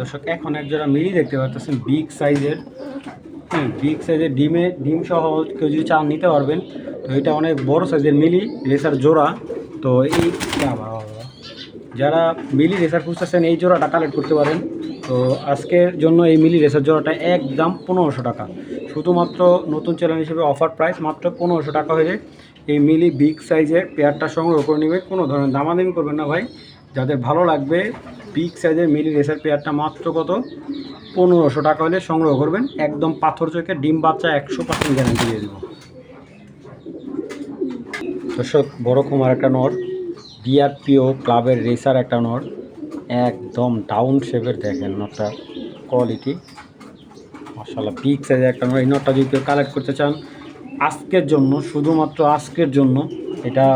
দর্শক, এখন এক জোড়া মিলি দেখতে পাচ্ছেন বিগ সাইজের। হ্যাঁ বিগ সাইজের ডিমে, ডিম সহ কেউ যদি চান নিতে পারবেন, তো এটা অনেক বড় সাইজের মিলি রেসার জোড়া। তো এই। যারা মিলি রেসার খুঁজতেছেন, এই জোড়াটা কালেক্ট করতে পারেন। তো আজকের জন্য এই মিলি রেসার জোড়াটা একদম পনেরোশো টাকা। শুধুমাত্র নতুন চ্যানেল হিসেবে অফার প্রাইস মাত্র পনেরোশো টাকা হয়ে এই মিলি বিগ সাইজের পেয়ারটা সংগ্রহ করে নেবে কোনো ধরনের দামাদামি করবেন না ভাই। যাদের ভালো লাগবে বিগ সাইজের মিলি রেসার পেয়ারটা মাত্র কত? পনেরোশো টাকা হলে সংগ্রহ করবেন। একদম পাথর চোখে ডিম বাচ্চা একশো পার্সেন্ট গ্যারান্টি দিয়ে দেবো। দর্শক, বড় কুমার একটা নর ডিআরপিও ক্লাবের রেসার একটা নর, একদম ডাউন শেপের দেখেন নটটা কোয়ালিটি মাসাল্লাহ বিগ সাইজের একটা নর। এই নটটা যদি কেউ কালেক্ট করতে চান, আজকের জন্য, শুধুমাত্র আজকের জন্য, এটা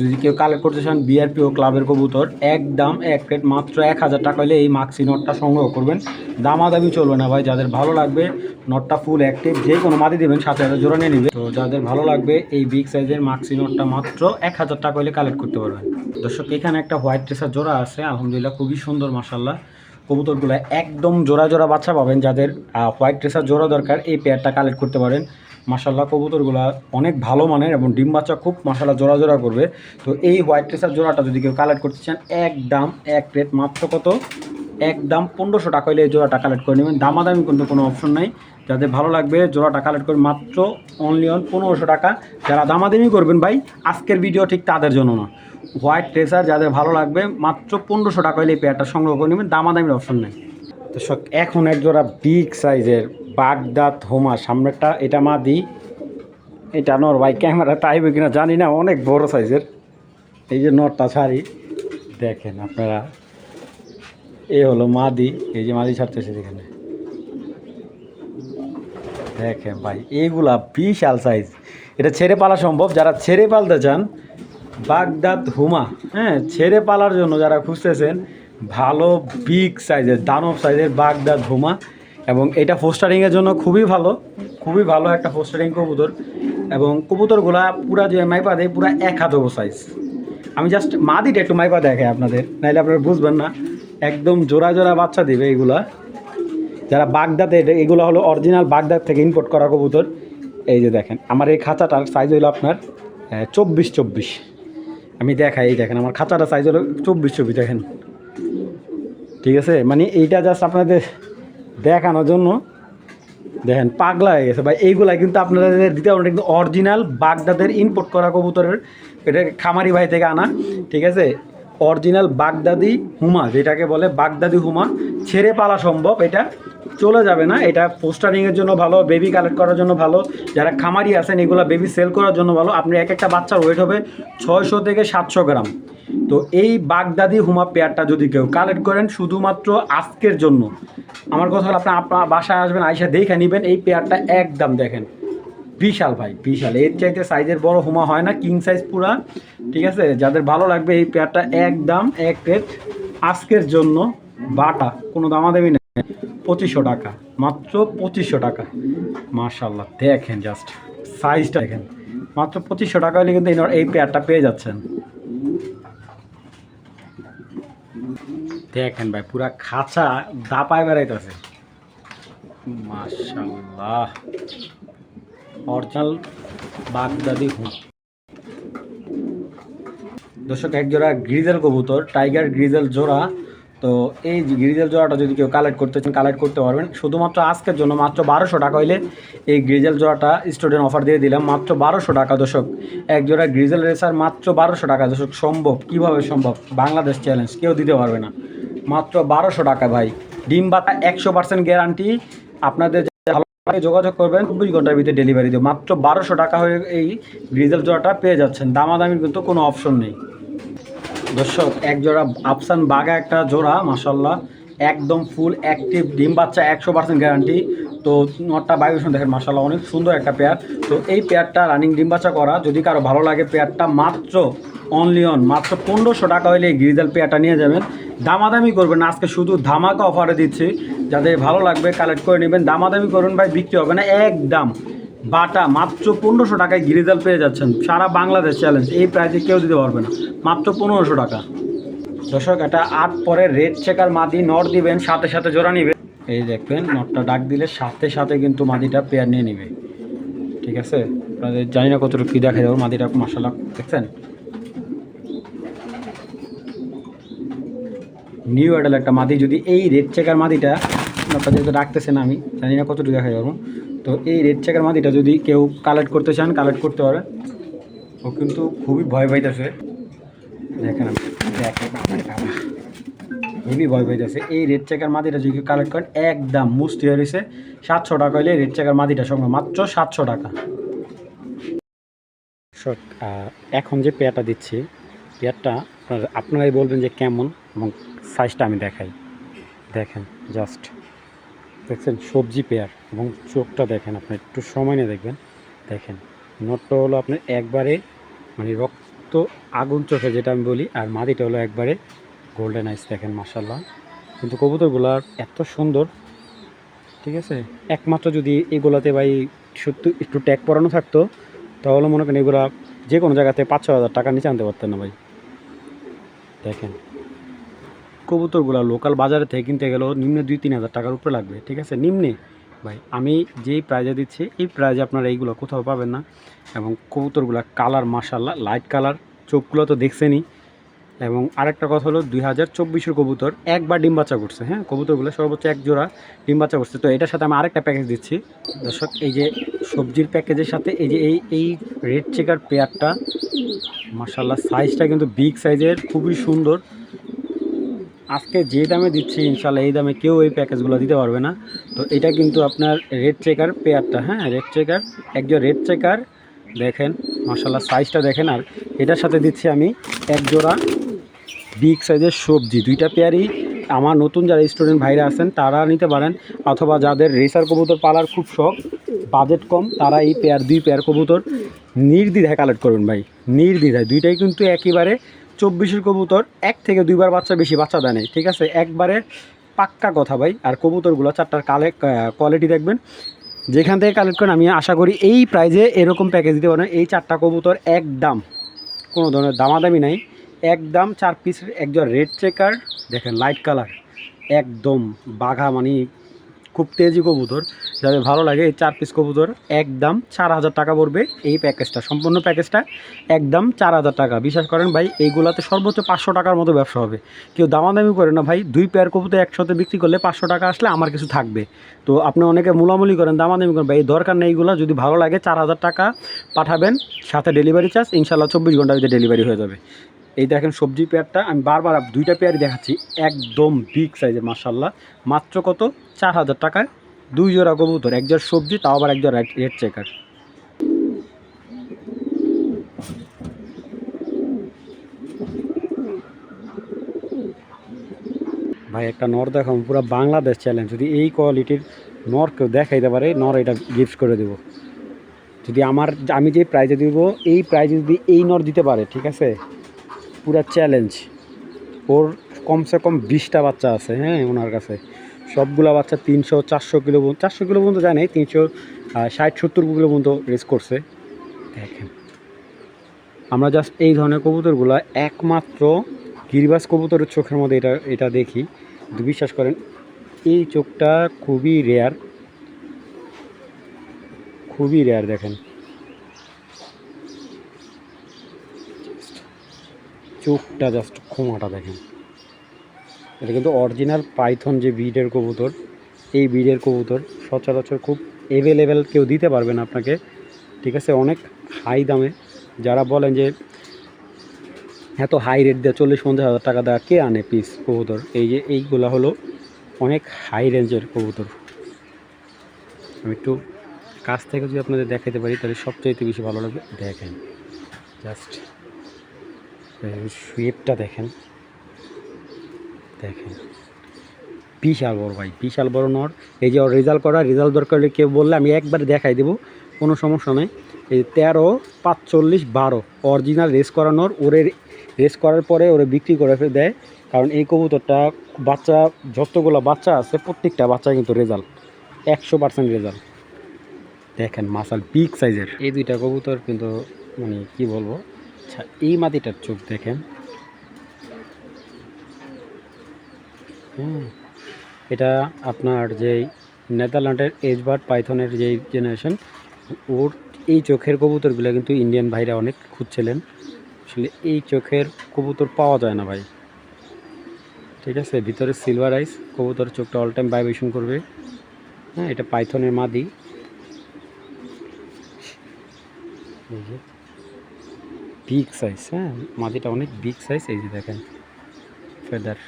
যদি কেউ কালেক্ট করতে চান বিআরপিও ক্লাবের কবুতর, এক দাম, এক প্লেট মাত্র এক হাজার টাকা হলে এই মাক্সি নটটা সংগ্রহ করবেন। দামাদামি চলবে না ভাই, যাদের ভালো লাগবে নটটা ফুল অ্যাক্টিভ যে কোনো মাদি দেবেন, সাথে সাথে জোড়া নিয়ে নেবে। তো যাদের ভালো লাগবে এই বিগ সাইজের মাক্সি নটটা মাত্র এক হাজার টাকা হলে কালেক্ট করতে পারবেন। দর্শক, এখানে একটা হোয়াইট ট্রেসার জোড়া আছে, আলহামদুলিল্লাহ খুবই সুন্দর মাসাল্লাহ কবুতরগুলো একদম জোড়া জোড়া বাচ্চা পাবেন, যাদের হোয়াইট ট্রেসার জোড়া দরকার, এই পেয়ারটা কালেক্ট করতে পারেন। মাসাল্লাহ কবুতরগুলো অনেক ভালো মানের এবং ডিম বাচ্চা খুব মাসাল্লাহ জোড়া জোড়া করবে। তো এই হোয়াইট ট্রেসার জোড়াটা যদি কেউ কালেক্ট করতে চান, এক দাম, এক রেট মাত্র কত? এক দাম পনেরোশো টাকা হলে এই জোড়াটা কালেক্ট করে নেবেন। দামাদামি কিন্তু কোনো অপশন নাই। যাদের ভালো লাগবে জোড়াটা কালেক্ট করে মাত্র অনলি অন পনেরোশো টাকা। যারা দামাদামি করবেন ভাই, আজকের ভিডিও ঠিক তাদের জন্য না। হোয়াইট ট্রেসার যাদের ভালো লাগবে, মাত্র পনেরোশো টাকা হলে এই পেয়ারটা সংগ্রহ করে নেবেন। দামাদামির অপশন নেই। তো এখন এক জোড়া বিগ সাইজের বাগদাদ হোমা, সামনেরটা এটা মা দিই এটা নর ভাই ক্যামেরা তাই তাইবে কিনা জানি না, অনেক বড় সাইজের। এই যে নরটা ছাড়ি দেখেন আপনারা। এ হলো মাদি এই যে মাদি ছাড়তেছে এখানে। দেখেন ভাই এইগুলা বিশাল সাইজ। এটা ছেড়ে পালা সম্ভব, যারা ছেড়ে পালতে চান, বাগদাদ হুমা হ্যাঁ ছেড়ে পালার জন্য যারা খুঁজতেছেন, ভালো বিগ সাইজের দানব সাইজের বাগদাদ হুমা। এবং এটা ফোস্টারিংয়ের জন্য খুবই ভালো খুবই ভালো একটা ফোস্টারিং কবুতর। এবং কবুতরগুলা পুরা যে মাইপা দেয়, পুরা এক হাত সাইজ আমি জাস্ট মা মাদিটা একটু মাইপা দেখে আপনাদের নাহলে আপনারা বুঝবেন না। একদম জোড়া জোড়া বাচ্চা দিবে এগুলা। যারা বাগদাতে এগুলো হলো অরিজিনাল বাগদাদ থেকে ইম্পোর্ট করা কবুতর। এই যে দেখেন, আমার এই খাঁচাটার সাইজ হলো আপনার চব্বিশ চব্বিশ। আমি দেখাই, এই দেখেন, আমার খাঁচাটা সাইজ হলো চব্বিশ চব্বিশ, দেখেন। ঠিক আছে? মানে এইটা জাস্ট আপনাদের দেখানোর জন্য। দেখেন, পাগলা হয়ে গেছে ভাই। এইগুলা কিন্তু আপনারা দিতে পারবেন কিন্তু অরিজিনাল বাগদাদের ইম্পোর্ট করা কবুতরের, এটা খামারি ভাই থেকে আনা, ঠিক আছে? অরিজিনাল বাগদাদি হুমা, যেটাকে বলে বাগদাদি হুমা, ছেড়ে পালা সম্ভব, এটা চলে যাবে না, এটা পোস্টারিংয়ের জন্য ভালো বেবি কালেক্ট করার জন্য ভালো, যারা খামারি আছেন, এগুলো বেবি সেল করার জন্য ভালো, আপনি এক একটা বাচ্চার ওয়েট হবে ছয়শো থেকে সাতশো গ্রাম। তো এই বাগদাদি হুমা পেয়ারটা যদি কেউ কালেক্ট করেন, শুধুমাত্র আজকের জন্য। আমার কথা হলো আপনার আপনার বাসায় আসবেন, আইসা দেখে নেবেন, এই পেয়ারটা একদম দেখেন। বিশাল ভাই, বিশাল। এর চাইতে সাইজের বড় হুমা হয় না কিং সাইজ পুরা, ঠিক আছে? যাদের ভালো লাগবে এই পেয়ারটা একদম এক রেট আজকের জন্য বাটা, কোনো দামাদামি নেই। পঁচিশশো টাকা, মাত্র পঁচিশশো টাকা। মার্শাল্লাহ দেখেন জাস্ট সাইজটা দেখেন। মাত্র পঁচিশশো টাকা হলে কিন্তু এই- পেয়ারটা পেয়ে যাচ্ছেন। দেখেন ভাই, পুরা খাঁচা দাপায় বেড়াইতেছে। মাশাল্লাহ অরিজিনাল বাগদাদি হুম। দর্শক, এক জোড়া গ্রিজেল কবুতর, টাইগার গ্রিজেল জোড়া। তো এই গ্রিজেল জোড়াটা যদি কেউ কালেক্ট করতে চান কালেক্ট করতে পারবেন। শুধুমাত্র আজকের জন্য মাত্র বারোশো টাকা হইলে এই গ্রিজেল জোড়াটা স্টুডেন্ট অফার দিয়ে দিলাম। মাত্র বারোশো টাকা দর্শক, এক জোড়া গ্রিজেল রেসার মাত্র বারোশো টাকা। দর্শক, সম্ভব? কীভাবে সম্ভব? বাংলাদেশ চ্যালেঞ্জ কেউ দিতে পারবে না। মাত্র বারোশো টাকা ভাই। ডিম বাতা একশো পার্সেন্ট গ্যারান্টি আপনাদের লাগে যোগাযোগ করবেন, চব্বিশ ঘণ্টার ভিতরে ডেলিভারি দেবো। মাত্র বারোশো টাকা হয়ে এই গ্রিজেল জোড়াটা পেয়ে যাচ্ছেন। দামাদামির কিন্তু কোনো অপশন নেই। দর্শক, এক জোড়া আফসান বাগা একটা জোড়া মাসাল্লাহ একদম ফুল অ্যাক্টিভ ডিম বাচ্চা একশো পার্সেন্ট গ্যারান্টি তো নটটা বায়ুষণ দেখেন মাসাল্লাহ অনেক সুন্দর একটা পেয়ার। তো এই পেয়ারটা রানিং ডিম বাচ্চা করা, যদি কারও ভালো লাগে পেয়ারটা, মাত্র অনলি অন মাত্র পনেরোশো টাকা হলে এই গ্রিজাল পেয়ারটা নিয়ে যাবেন। দামাদামি করবেন আজকে শুধু ধামাকা অফারে দিচ্ছি। যাদের ভালো লাগবে কালেক্ট করে নেবেন। দামাদামি করবেন ভাই, বিক্রি হবে না, একদম বাটা, মাত্র পনেরোশো টাকায় গিরিজাল পেয়ে যাচ্ছেন। সারা বাংলাদেশ চ্যালেঞ্জ এই প্রাইজে কেউ দিতে পারবে না, মাত্র পনেরোশো টাকা। দর্শক, এটা আট পরে রেড চেকার মাদি, নর দিবেন, সাথে সাথে জোড়া নিবে এই দেখবেন নটটা ডাক দিলে সাথে সাথে কিন্তু মাদিটা পেয়ার নিয়ে নেবে। ঠিক আছে? আপনাদের জানি না কতটুকু কী দেখা যাবে মাদিটা মশালা দেখছেন? নিউ অ্যাডাল একটা মাদি যদি এই রেড চেকার মাদিটা নটটা যেহেতু ডাকতেছেন আমি, জানি না কতটুকু দেখা যাব তো এই রেড চেকার মাদিটা যদি কেউ কালেক্ট করতে চান কালেক্ট করতে পারে। ও কিন্তু খুবই ভয় পাইতেছে। দেখেন আমি, দেখেন বাবা হেভি ভয় পাইতেছে এই রেড চেকার মাদিটা যদি কালেক্ট করেন, একদম মুস্তি হয়েছে সাতশো টাকা হইলে রেড চেকার মাদিটা সঙ্গে মাত্র সাতশো টাকা। এখন যে পেয়ারটা দিচ্ছি, পেয়ারটা আপনার- আপনারাই বলবেন যে কেমন এবং সাইজটা আমি দেখাই। দেখেন জাস্ট দেখছেন, সবজি পেয়ার এবং চোখটা দেখেন আপনি, একটু সময় নিয়ে দেখবেন। দেখেন, নটটা হলো আপনার একবারে মানে রক্ত আগুন চোখে যেটা আমি বলি, আর মাদিটা হলো একবারে গোল্ডেন আইস দেখেন মাসাল্লাহ কিন্তু কবুতরগুলো এত সুন্দর, ঠিক আছে? একমাত্র যদি এগুলাতে ভাই সত্যি একটু ট্যাগ পরানো থাকতো, তাহলে মনে করেন এগুলা যে কোনো জায়গাতে পাঁচ ছ হাজার টাকা নিচে আনতে পারতেন না ভাই। দেখেন, কবুতরগুলো লোকাল বাজারে থেকে কিনতে গেলেও নিম্নে দুই, তিন হাজার টাকার উপরে লাগবে, ঠিক আছে? নিম্নে, ভাই, আমি যেই প্রাইজে দিচ্ছি, এই প্রাইজে আপনারা এইগুলো কোথাও পাবেন না। এবং কবুতরগুলো কালার মাসাল্লাহ লাইট কালার চোখগুলো তো দেখছেনই। এবং আরেকটা কথা হলো দুই হাজার চব্বিশের কবুতর একবার ডিম বাচ্চা করছে হ্যাঁ? কবুতরগুলো সর্বোচ্চ এক জোড়া ডিম বাচ্চা করছে। তো এটার সাথে আমি আরেকটা প্যাকেজ দিচ্ছি। দর্শক, এই যে সবজির প্যাকেজের সাথে এই যে এই এই রেড চেকার পেয়ারটা মাসাল্লাহ সাইজটা কিন্তু বিগ সাইজের খুবই সুন্দর। আজকে যে দামে দিচ্ছি ইনশাল্লাহ এই দামে কেউ এই প্যাকেজগুলো দিতে পারবে না। তো এটা কিন্তু আপনার রেড চেকার পেয়ারটা হ্যাঁ? রেড চেকার একজন রেড চেকার দেখেন মাসাল্লাহ সাইজটা দেখেন। আর এটার সাথে দিচ্ছি আমি এক জোড়া বিগ সাইজের সবজি, দুইটা পেয়ারই আমার নতুন যারা স্টুডেন্ট ভাইরা আছেন, তারা নিতে পারেন। অথবা যাদের রেসার কবুতর পালার খুব শখ বাজেট কম, তারা এই পেয়ার, দুই পেয়ার কবুতর নির্দ্বিধায় কালেক্ট করবেন ভাই। নির্দ্বিধায়। দুইটাই কিন্তু একেবারে চব্বিশের কবুতর। এক থেকে দুইবার বাচ্চা বেশি বাচ্চা দেয় ঠিক আছে? একবারে পাক্কা কথা ভাই। আর কবুতরগুলো চারটার কালে কোয়ালিটি দেখবেন। যেখান থেকে কালেক্ট করেন, আমি আশা করি এই প্রাইজে এরকম প্যাকেজ দিতে পারেন এই চারটা কবুতর এক দাম কোনো ধরনের দামাদামি নাই। একদম চার পিস একজন রেড চেকার দেখেন লাইট কালার একদম বাঘা মানে খুব তেজি কবুতর, যাদের ভালো লাগে এই চার পিস কবুতর একদম চার হাজার টাকা পড়বে এই প্যাকেজটা সম্পূর্ণ প্যাকেজটা একদম চার হাজার টাকা। বিশ্বাস করেন ভাই, এইগুলাতে সর্বোচ্চ পাঁচশো টাকার মতো ব্যবসা হবে। কেউ দামাদামি করে না ভাই, দুই পেয়ার কবুতর একসাথে বিক্রি করলে পাঁচশো টাকা আসলে আমার কিছু থাকবে। তো আপনি অনেকে মুলামুলি করেন, দামাদামি করেন, ভাই দরকার নেই এইগুলো যদি ভালো লাগে চার হাজার টাকা পাঠাবেন, সাথে ডেলিভারি চার্জ ইনশাল্লাহ চব্বিশ ঘণ্টার ভিতরে ডেলিভারি হয়ে যাবে। এই দেখেন সবজি পেয়ারটা, আমি বারবার দুইটা পেয়ারই দেখাচ্ছি, একদম বিগ সাইজের মাসাল্লাহ মাত্র কত? চার হাজার টাকায়। দুই জোড়া কবুতর, এক জোড়া সবজি, তাও আবার এক জোড়া রেড চেকার ভাই, একটা নর দেখাম পুরো বাংলাদেশ চ্যালেঞ্জ যদি এই কোয়ালিটির নর কেউ দেখাইতে পারে নর এটা গিফট করে দেবো। যদি আমার আমি যে প্রাইজে দিব, এই প্রাইজে যদি এই নর দিতে পারে, ঠিক আছে? পুরা চ্যালেঞ্জ ওর কমসে কম বিশটা বাচ্চা আছে হ্যাঁ ওনার কাছে। সবগুলো বাচ্চা তিনশো, চারশো কিলো চারশো কিলো পর্যন্ত জানে তিনশো ষাট, সত্তর কিলো পর্যন্ত রেস করছে। দেখেন। আমরা জাস্ট এই ধরনের কবুতরগুলো একমাত্র গিরিবাস কবুতরের চোখের মধ্যে এটা এটা দেখি। বিশ্বাস করেন, এই চোখটা খুবই রেয়ার খুবই রেয়ার দেখেন। চোখটা জাস্ট খোমাটা দেখেন। এটা কিন্তু অরিজিনাল পাইথন যে ব্রিডের কবুতর, এই ব্রিডের কবুতর সচরাচর খুব অ্যাভেলেবেল কেউ দিতে পারবে না আপনাকে। ঠিক আছে? অনেক হাই দামে। যারা বলেন যে, এত হাই রেট দেওয়া চল্লিশ পঞ্চাশ হাজার টাকা দেওয়া কে আনে পিস কবুতর? এই যে এইগুলো হলো অনেক হাই রেঞ্জের কবুতর। আমি একটু কাছ থেকে যদি আপনাদের দেখাতে পারি, তাহলে সবচাইতে বেশি ভালো লাগবে। দেখেন জাস্ট শেপটা দেখেন। দেখেন। বিশাল বড় ভাই, বিশাল বড় নর। এই যে ওর রেজাল্ট করা রেজাল্ট দরকার হলে কেউ বললে আমি একবারে দেখাই দেবো, কোনো সমস্যা নেই। এই তেরো, পাঁচচল্লিশ, বারো অরিজিনাল রেস করানোর ওরে রেস করার পরে ওরে বিক্রি করে দেয়। কারণ এই কবুতরটা বাচ্চা, যতগুলো বাচ্চা আছে, প্রত্যেকটা বাচ্চা কিন্তু রেজাল্ট একশো পার্সেন্ট রেজাল্ট দেখেন মাসাল বিগ সাইজের এই দুইটা কবুতর কিন্তু মানে কি বলব? আচ্ছা এই মাটিটার চোখ দেখেন। এটা আপনার যেই নেদারল্যান্ডের এজবার্ড পাইথনের যেই জেনারেশন ওর এই চোখের কবুতরগুলো কিন্তু ইন্ডিয়ান ভাইরা অনেক খুঁজছিলেন। আসলে এই চোখের কবুতর পাওয়া যায় না ভাই। ঠিক আছে, ভিতরে সিলভার আইস কবুতর চোখটা অল টাইম ভাইব্রেশন করবে। হ্যাঁ এটা পাইথনের মাদি। বিগ সাইজ হ্যাঁ? মাদিটা অনেক বিগ সাইজ এই যে দেখেন। ফেদার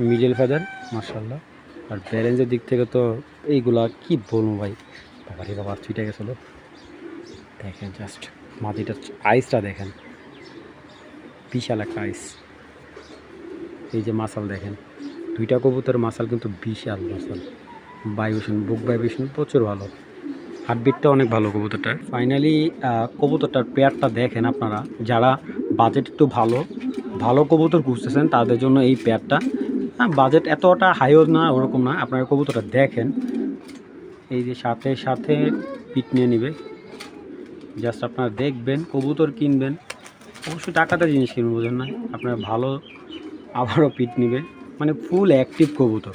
মিডল ফেদার মার্শাল্লাহ আর ব্যালেন্সের দিক থেকে তো এইগুলা কি বলব ভাই? বাবারে বাবা ছুটে গেছিল দেখেন জাস্ট মাটিটা আইসটা দেখেন। বিশাল একটা আইস এই যে মাসাল দেখেন। দুইটা কবুতর মাসাল কিন্তু বিশাল মাসাল। ভাইব্রেশন বুক ভাইব্রেশন প্রচুর ভালো। হার্টবিটটা অনেক ভালো কবুতরটার। ফাইনালি কবুতরটার পেয়ারটা দেখেন আপনারা, যারা বাজেট একটু ভালো ভালো কবুতর খুঁজতেছেন, তাদের জন্য এই পেয়ারটা। বাজেট এতটা হাইও না, ওরকম না, আপনারা কবুতরটা দেখেন। এই যে সাথে সাথে পিট নিয়ে নেবে। জাস্ট আপনারা দেখবেন, কবুতর কিনবেন। অবশ্যই টাকাতে জিনিস কিনবেন, বোঝেন না? আপনারা ভালো আবারও পিট নেবে। মানে ফুল অ্যাক্টিভ কবুতর।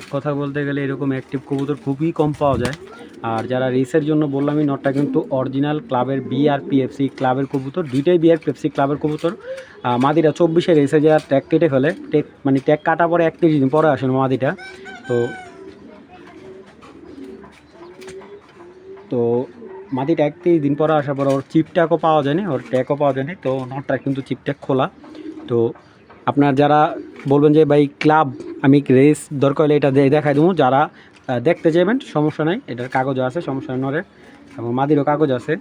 এক কথা বলতে গেলে এরকম অ্যাক্টিভ কবুতর খুবই কম পাওয়া যায়। আর যারা রেসের জন্য বললামই, নটটা কিন্তু অরিজিনাল ক্লাবের বিআর পিএফসি ক্লাবের কবুতর, দুইটাই বিআর পিএফসি ক্লাবের কবুতর। মাদিটা চব্বিশে রেসে যারা ট্যাগ কেটে ফেলে টেক মানে ট্যাগ কাটা পরে একত্রিশ দিন পরে আসেন মাদিটা তো তো মাদিটা একত্রিশ দিন পরে আসার পর ওর চিপ ট্যাগও পাওয়া যায়নি, ওর ট্যাগও পাওয়া যায়নি, তো নটটা কিন্তু চিপ ট্যাগ খোলা। তো আপনার যারা বলবেন যে, ভাই, ক্লাব, আমি রেস দরকার হলে এটা দেখাই দেবো। যারা দেখতে চাইবেন, সমস্যা নাই। এটার কাগজ আছে, সমস্যা নরের। এবং মাদিরও কাগজ আছে।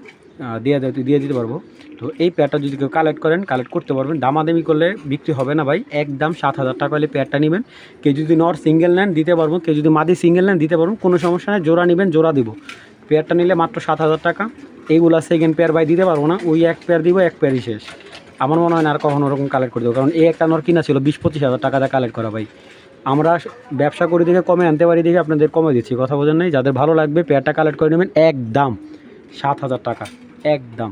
দিয়ে দিয়ে দিতে পারব। তো এই পেয়ারটা যদি কেউ কালেক্ট করেন কালেক্ট করতে পারবেন। দামাদামি করলে বিক্রি হবে না, ভাই। একদম সাত হাজার টাকা হলে পেয়ারটা নেবেন। কেউ যদি নর সিঙ্গেল নেন, দিতে পারব। কেউ যদি মাদি সিঙ্গেল নেন, দিতে পারব। কোনো সমস্যা নেই, জোড়া নেবেন, জোড়া দিব। পেয়ারটা নিলে মাত্র সাত হাজার টাকা। এইগুলা সেকেন্ড পেয়ার ভাই, দিতে পারব না। ওই এক পেয়ার দিব, এক পেয়ারই শেষ। আমার মনে হয় না আর কখনো ওরকম কালেক্ট করে দেবো। কারণ এই একটা নর কিনা ছিল বিশ পঁচিশ হাজার টাকা দিয়ে কালেক্ট করা ভাই। আমরা ব্যবসা করে দেখে কমে আনতে পারি দেখে আপনাদের কমে দিচ্ছি, কথা বোঝেন নাই? যাদের ভালো লাগবে পেয়ারটা কালেক্ট করে নেবেন, একদম সাত হাজার টাকা, একদম।